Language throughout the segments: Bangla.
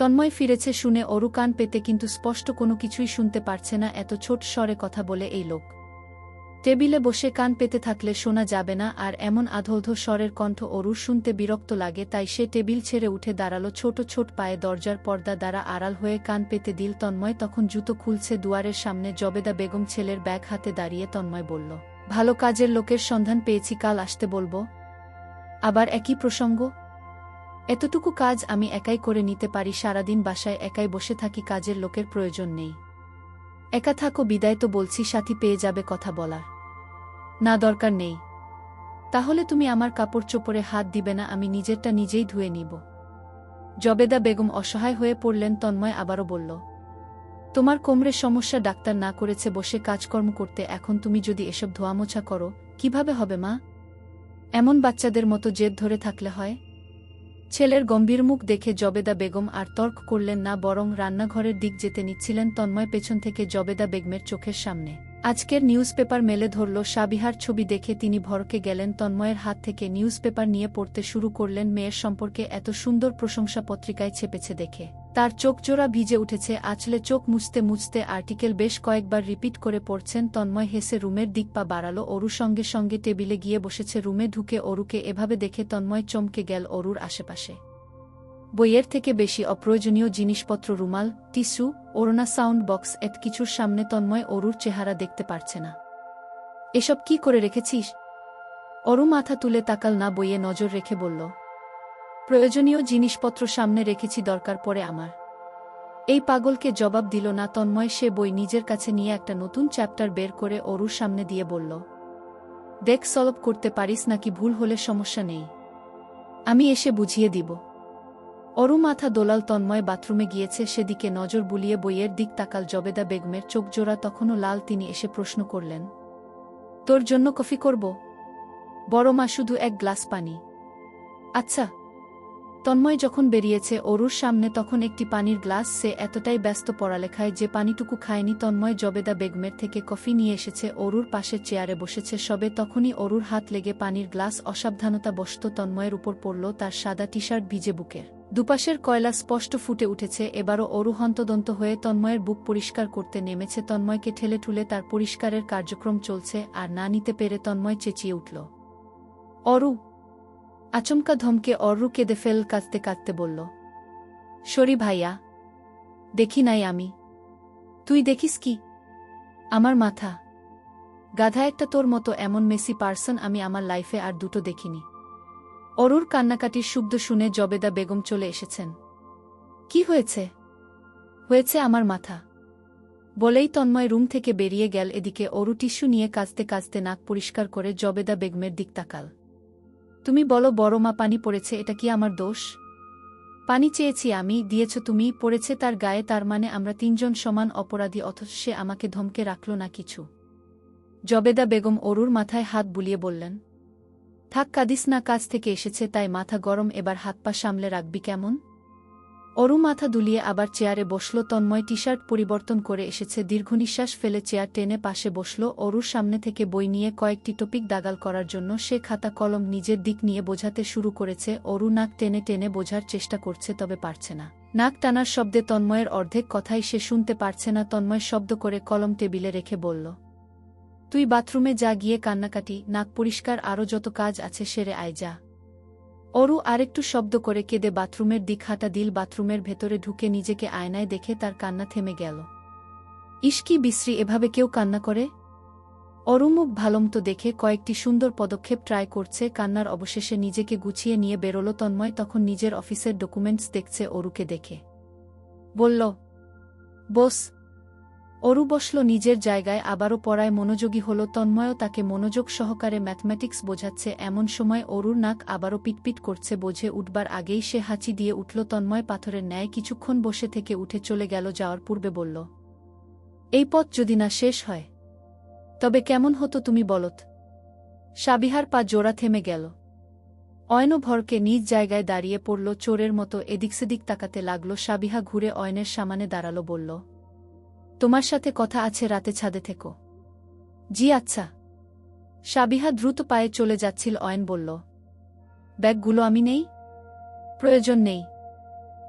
তন্ময় ফিরেছে শুনে অরু কান পেতে কিন্তু স্পষ্ট কোনো কিছুই শুনতে পারছে না, এত ছোট স্বরে কথা বলে এই লোক। টেবিলে বসে কান পেতে থাকলে শোনা যাবে না, আর এমন আধৌধ স্বরের কণ্ঠ অরুর শুনতে বিরক্ত লাগে, তাই সে টেবিল ছেড়ে উঠে দাঁড়াল ছোট ছোট পায়ে দরজার পর্দা দ্বারা আড়াল হয়ে কান পেতে দিল তন্ময়, তখন জুতো খুলছে দুয়ারের সামনে, জবেদা বেগম ছেলের ব্যাগ হাতে দাঁড়িয়ে তন্ময় বলল, ভালো কাজের লোকের সন্ধান পেয়েছি, কাল আসতে বলব? আবার একই প্রসঙ্গ এতটুকু কাজ আমি একাই করে নিতে পারি, সারাদিন বাসায় একাই বসে থাকি, কাজের লোকের প্রয়োজন নেই। একা থাকো, বিদায় তো বলছি, সাথী পেয়ে যাবে কথা বলার। না, দরকার নেই। তাহলে তুমি আমার কাপড় চোপড়ে হাত দিবে না, আমি নিজেরটা নিজেই ধুয়ে নিব। জবেদা বেগম অসহায় হয়ে পড়লেন, তন্ময় আবারও বলল, তোমার কোমরে সমস্যা ডাক্তার না করেছে, বসে কাজকর্ম করতে, এখন তুমি যদি এসব ধোয়ামোছা করো, কীভাবে হবে মা? এমন বাচ্চাদের মতো জেদ ধরে থাকলে হয়? ছেলের গম্ভীর মুখ দেখে জবেদা বেগম আর তর্ক করলেন না, বরং রান্নাঘরের দিক যেতে নিচ্ছিলেন তন্ময় পেছন থেকে জবেদা বেগমের চোখের সামনে। আজকের নিউজ পেপার মেলে ধরল, সাবিহার ছবি দেখে তিনি ভরকে গেলেন, তন্ময়ের হাত থেকে নিউজ পেপার নিয়ে পড়তে শুরু করলেন, মেয়ের সম্পর্কে এত সুন্দর প্রশংসা পত্রিকায় ছেপেছে দেখে। তার চোখ জোড়া ভিজে উঠেছে, আঁচলে চোখ মুছতে মুছতে আর্টিকেল বেশ কয়েকবার রিপিট করে পড়ছেন, তন্ময় হেসে রুমের দিক পা বাড়ালো, অরু সঙ্গে সঙ্গে টেবিলে গিয়ে বসেছে, রুমে ঢুকে অরুকে এভাবে দেখে তন্ময় চমকে গেল অরুর আশেপাশে। বইয়ের থেকে বেশি অপ্রয়োজনীয় জিনিসপত্র রুমাল, টিস্যু ওরনা সাউন্ড বক্স, এত কিছুর সামনে তন্ময় অরুর চেহারা দেখতে পারছে না। এসব কি করে রেখেছিস? অরু মাথা তুলে তাকাল না, বইয়ে নজর রেখে বলল প্রয়োজনীয় জিনিসপত্র সামনে রেখেছি, দরকার পড়ে আমার। এই পাগলকে জবাব দিল না, তন্ময় সে বই নিজের কাছে নিয়ে একটা নতুন চ্যাপ্টার বের করে অরুর সামনে দিয়ে বলল, দেখ, সলভ করতে পারিস নাকি, ভুল হলে সমস্যা নেই। আমি এসে বুঝিয়ে দিব। অরু মাথা দোলাল, তন্ময় বাথরুমে গিয়েছে, সেদিকে নজর বুলিয়ে বইয়ের দিক তাকাল জবেদা বেগমের চোখ জোড়া, তখনও লাল তিনি এসে প্রশ্ন করলেন, তোর জন্য কফি করব? বড় মা, শুধু এক গ্লাস পানি। আচ্ছা। তন্ময় যখন বেরিয়েছে অরুর সামনে তখন একটি পানির গ্লাস সে এতটাই ব্যস্ত পড়ালেখায় যে পানিটুকু খায়নি তন্ময় জবেদা বেগমের থেকে কফি নিয়ে এসেছে অরুর পাশের চেয়ারে বসেছে সবে তখনই অরুর হাত লেগে পানির গ্লাস অসাবধানতা বসত তন্ময়ের উপর পড়ল তার সাদা টি শার্ট ভিজে বুকের। দুপাশের কয়লা স্পষ্ট ফুটে উঠেছে, এবারও অরু হন্তদন্ত হয়ে তন্ময়ের বুক পরিষ্কার করতে নেমেছে, তন্ময়কে ঠেলে ঠুলে তার পরিষ্কারের কার্যক্রম চলছে আর না নিতে পেরে তন্ময় চেঁচিয়ে উঠল। অরু আচমকা ধমকে অরু কেঁদে ফেল কাঁদতে কাঁদতে বলল, সরি ভাইয়া, দেখি নাই আমি। তুই দেখিস কি? আমার মাথা। গাধা একটা তোর মতো এমন মেসি পার্সন আমি আমার লাইফে আর দুটো দেখিনি। অরুর কান্নাকাটির শব্দ শুনে জবেদা বেগম চলে এসেছেন। কি হয়েছে? হয়েছে আমার মাথা। বলেই তন্ময় রুম থেকে বেরিয়ে গেল এদিকে অরু টিস্যু নিয়ে কাঁচতে কাঁচতে নাক পরিষ্কার করে জবেদা বেগমের দিক তাকাল। তুমি বলো বড় মা পানি পড়েছে, এটা কি আমার দোষ? পানি চেয়েছি আমি, দিয়েছ তুমি, পড়েছে তার গায়ে, তার মানে আমরা তিনজন সমান অপরাধী, অথচ সে আমাকে ধমকে রাখল না কিছু। জবেদা বেগম অরুর মাথায় হাত বুলিয়ে বললেন, থাক, কাদিস না, কাজ থেকে এসেছে, তাই মাথা গরম, এবার হাত পা সামলে রাখবি কেমন? অরু মাথা দুলিয়ে আবার চেয়ারে বসল, তন্ময় টি শার্ট পরিবর্তন করে এসেছে, দীর্ঘনিশ্বাস ফেলে চেয়ার টেনে পাশে বসল, অরুর সামনে থেকে বই নিয়ে কয়েকটি টপিক দাগাল করার জন্য সে খাতা কলম নিজের দিক নিয়ে বোঝাতে শুরু করেছে, অরু নাক টেনে টেনে বোঝার চেষ্টা করছে, তবে পারছে না। নাক টানার শব্দে তন্ময়ের অর্ধেক কথাই সে শুনতে পারছে না, তন্ময় শব্দ করে কলম টেবিলে রেখে বলল, তুই বাথরুমে যা গিয়ে কান্নাকাটি, নাক পরিষ্কার আরও যত কাজ আছে সেরে আয়, যা। অরু আরেকটু শব্দ করে কেঁদে বাথরুমের দিক হাঁটা দিল বাথরুমের ভেতরে ঢুকে নিজেকে আয়নায় দেখে তার কান্না থেমে গেল। ইস্কি বিশ্রী, এভাবে কেউ কান্না করে? অরুমুখ ভালমতো দেখে কয়েকটি সুন্দর পদক্ষেপ ট্রাই করছে, কান্নার অবশেষে নিজেকে গুছিয়ে নিয়ে বেরোল তন্ময়, তখন নিজের অফিসের ডকুমেন্টস দেখছে অরুকে দেখে। বলল, বস অরু বসল নিজের জায়গায়, আবারও পড়ায় মনোযোগী হল। তন্ময়ও তাকে মনোযোগ সহকারে ম্যাথমেটিক্স বোঝাচ্ছে। এমন সময় অরুর নাক আবারও পিটপিট করছে, বোঝে উঠবার আগেই সে হাঁচি দিয়ে উঠল। তন্ময় পাথরের ন্যায় কিছুক্ষণ বসে থেকে উঠে চলে গেল, যাওয়ার পূর্বে বলল, এই পথ যদি না শেষ হয়, তবে কেমন হতো তুমি বলত? সাবিহার পা জোড়া থেমে গেল। অয়ন ভরকে নিজ জায়গায় দাঁড়িয়ে পড়ল, চোরের মতো এদিক সেদিক তাকাতে লাগল। সাবিহা ঘুরে অয়নের সামানে দাঁড়াল, বলল তোমার সাথে কথা আছে রাতে ছাদে থেকো। জি আচ্ছা। সাবিহা দ্রুত পায়ে চলে যাচ্ছিল, অয়ন বলল, ব্যাগগুলো আমি নেই? প্রয়োজন নেই।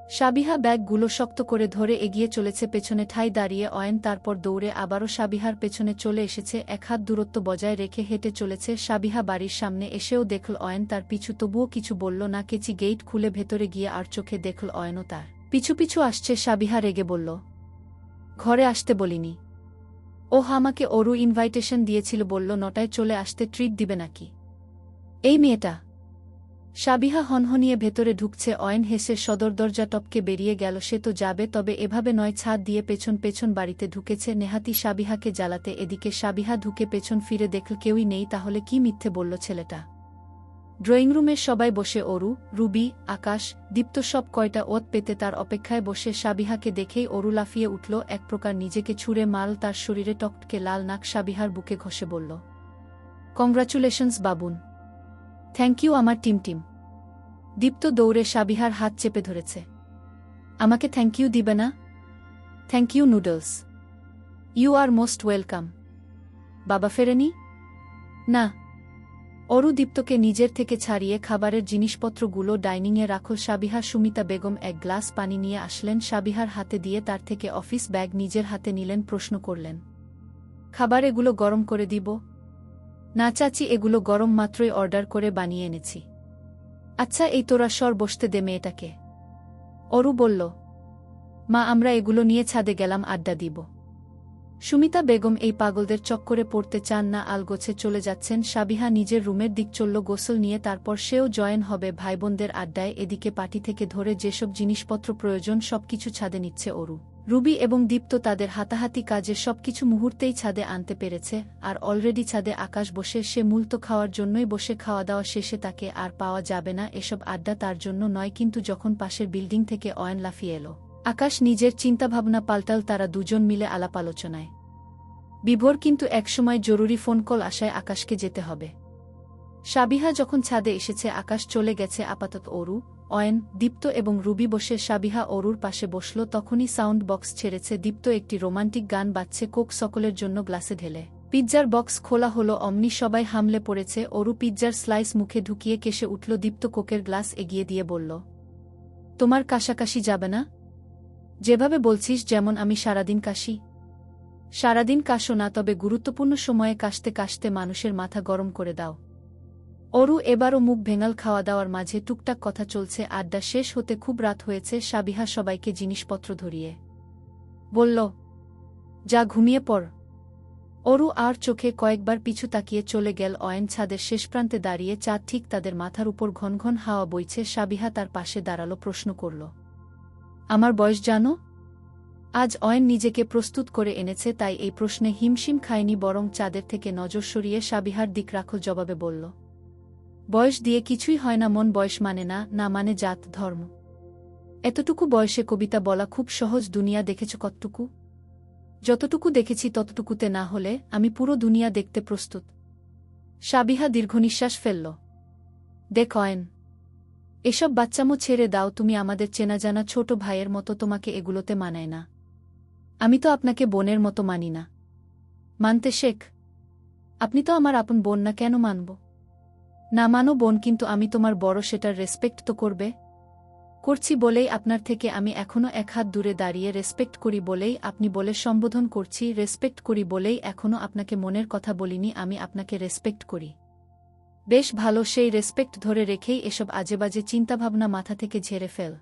সাবিহা ব্যাগগুলো শক্ত করে ধরে এগিয়ে চলেছে, পেছনে ঠাই দাঁড়িয়ে অয়ন তারপর দৌড়ে আবারও সাবিহার পেছনে চলে এসেছে, এক হাত দূরত্ব বজায় রেখে হেঁটে চলেছে, সাবিহা বাড়ির সামনে এসেও দেখল অয়ন তার পিছু, তবুও কিছু বলল না, কেচি গেইট খুলে ভেতরে গিয়ে আর চোখে দেখল অয়নও তার। পিছু পিছু আসছে, সাবিহা রেগে বলল ঘরে আসতে বলিনি। ও আমাকে অরু ইনভাইটেশন দিয়েছিল, বলল, নটায় চলে আসতে ট্রিট দিবে নাকি? এই মেয়েটা? সাবিহা হনহনিয়ে ভেতরে ঢুকছে, অয়ন হেসে সদর দরজা টপকে বেরিয়ে গেল, সে তো যাবে, তবে এভাবে নয়, ছাদ দিয়ে পেছন পেছন বাড়িতে ঢুকেছে। নেহাতি সাবিহাকে জ্বালাতে এদিকে সাবিহা ঢুকে পেছন ফিরে দেখল, কেউই নেই, তাহলে কি মিথ্যে বলল ছেলেটা? ড্রয়িং রুমে সবাই বসে অরু, রুবি, আকাশ, দীপ্ত সব কয়টা ওত পেতে তার অপেক্ষায় বসে সাবিহাকে দেখেই অরু লাফিয়ে উঠল, এক প্রকার নিজেকে ছুঁড়ে মাল তার শরীরে টকটকে লাল নাক সাবিহার বুকে ঘষে বলল, কংগ্রাচুলেশনস, বাবুন। থ্যাংক ইউ আমার টিম টিম। দীপ্ত দৌড়ে সাবিহার হাত চেপে ধরেছে। আমাকে থ্যাংক ইউ দিবে না? Thank you, noodles. You are most welcome. বাবা ফেরেনি? না। অরু দীপ্তকে নিজের থেকে ছাড়িয়ে খাবারের জিনিসপত্রগুলো ডাইনিংয়ে রাখল সাবিহা, সুমিতা বেগম এক গ্লাস পানি নিয়ে আসলেন। সাবিহার হাতে দিয়ে তার থেকে অফিস ব্যাগ নিজের হাতে নিলেন, প্রশ্ন করলেন, খাবার এগুলো গরম করে দিব? না চাচি, এগুলো গরম মাত্রই অর্ডার করে বানিয়ে এনেছি। আচ্ছা এই তোরা স্বর বসতে দে মেয়েটাকে। অরু বলল, মা, আমরা এগুলো নিয়ে ছাদে গেলাম, আড্ডা দিব। সুমিতা বেগম এই পাগলদের চক্করে পড়তে চান না আলগোছে চলে যাচ্ছেন, সাবিহা নিজের রুমের দিক চলল গোসল নিয়ে, তারপর সেও জয়েন হবে ভাইবোনদের আড্ডায়, এদিকে পাটি থেকে ধরে যেসব জিনিসপত্র প্রয়োজন সবকিছু ছাদে নিচ্ছে অরু। রুবি এবং দীপ্ত তাদের হাতাহাতি কাজে সবকিছু মুহূর্তেই ছাদে আনতে পেরেছে, আর অলরেডি ছাদে আকাশ বসে সে মূলত খাওয়ার জন্যই বসে খাওয়া দাওয়া শেষে তাকে আর পাওয়া যাবে না, এসব আড্ডা তার জন্য নয়, কিন্তু যখন পাশের বিল্ডিং থেকে অয়ন লাফিয়ে এলো। আকাশ নিজের চিন্তাভাবনা পাল্টাল তারা দুজন মিলে আলাপ আলোচনায়। বিভোর কিন্তু একসময় জরুরি ফোন কল আসায় আকাশকে যেতে হবে। সাবিহা যখন ছাদে এসেছে, আকাশ চলে গেছে আপাতত অরু, অয়েন, দীপ্ত এবং রুবি বসে সাবিহা অরুর পাশে বসল, তখনই সাউন্ড বক্স ছেড়েছে, দীপ্ত একটি রোমান্টিক গান বাজছে, কোক সকলের জন্য গ্লাসে ঢেলে। পিৎজার বক্স খোলা হলো, অমনি সবাই হামলে পড়েছে, অরু পিৎজার স্লাইস মুখে ঢুকিয়ে কেসে উঠল, দীপ্ত কোকের গ্লাস এগিয়ে দিয়ে বলল, তোমার কাশাকাশি যাবে না? যেভাবে বলছিস যেমন আমি সারাদিন কাশি। সারাদিন কাশো না, তবে গুরুত্বপূর্ণ সময়ে কাশতে কাশতে মানুষের মাথা গরম করে দাও। অরু এবারও মুখ ভেঙাল খাওয়া দাওয়ার মাঝে টুকটাক কথা চলছে, আড্ডা শেষ হতে খুব রাত হয়েছে, সাবিহা সবাইকে জিনিসপত্র ধরিয়ে বলল, যা ঘুমিয়ে পড়। অরু আর চোখে কয়েকবার পিছু তাকিয়ে চলে গেল অয়েন ছাদের শেষ প্রান্তে দাঁড়িয়ে চাঁদ ঠিক তাদের মাথার উপর ঘন ঘন হাওয়া বইছে, সাবিহা তার পাশে দাঁড়াল, প্রশ্ন করল আমার বয়স জানো? আজ অয়েন নিজেকে প্রস্তুত করে এনেছে, তাই এই প্রশ্নে হিমশিম খায়নি, বরং চাঁদের থেকে নজর সরিয়ে সাবিহার দিক রাখো জবাবে বলল। বয়স দিয়ে কিছুই হয় না, মন বয়স মানে না না মানে জাত, ধর্ম। এতটুকু বয়সে কবিতা বলা খুব সহজ, দুনিয়া দেখেছ কতটুকু? যতটুকু দেখেছি ততটুকুতে না হলে আমি পুরো দুনিয়া দেখতে প্রস্তুত। সাবিহা দীর্ঘনিশ্বাস ফেলল। দেখ অয়েন এসব বাচ্চামো ছেড়ে দাও, তুমি আমাদের চেনা জানা ছোট ভাইয়ের মতো তোমাকে এগুলোতে মানায় না। আমি তো আপনাকে বোনের মতো মানি না। মানতে শেখ। আপনি তো আমার আপন বোন না, কেন মানব? না মানো বোন, কিন্তু আমি তোমার বড় সেটার রেসপেক্ট তো করবে? করছি বলেই আপনার থেকে আমি এখনও এক হাত দূরে দাঁড়িয়ে রেসপেক্ট করি বলেই আপনি বলে সম্বোধন করছি রেসপেক্ট করি বলেই এখনও আপনাকে মনের কথা বলিনি, আমি আপনাকে রেসপেক্ট করি। বেশ ভালো সেই রেসপেক্ট ধরে রেখেই এসব আজেবাজে চিন্তাভাবনা মাথা থেকে ঝেড়ে ফেল।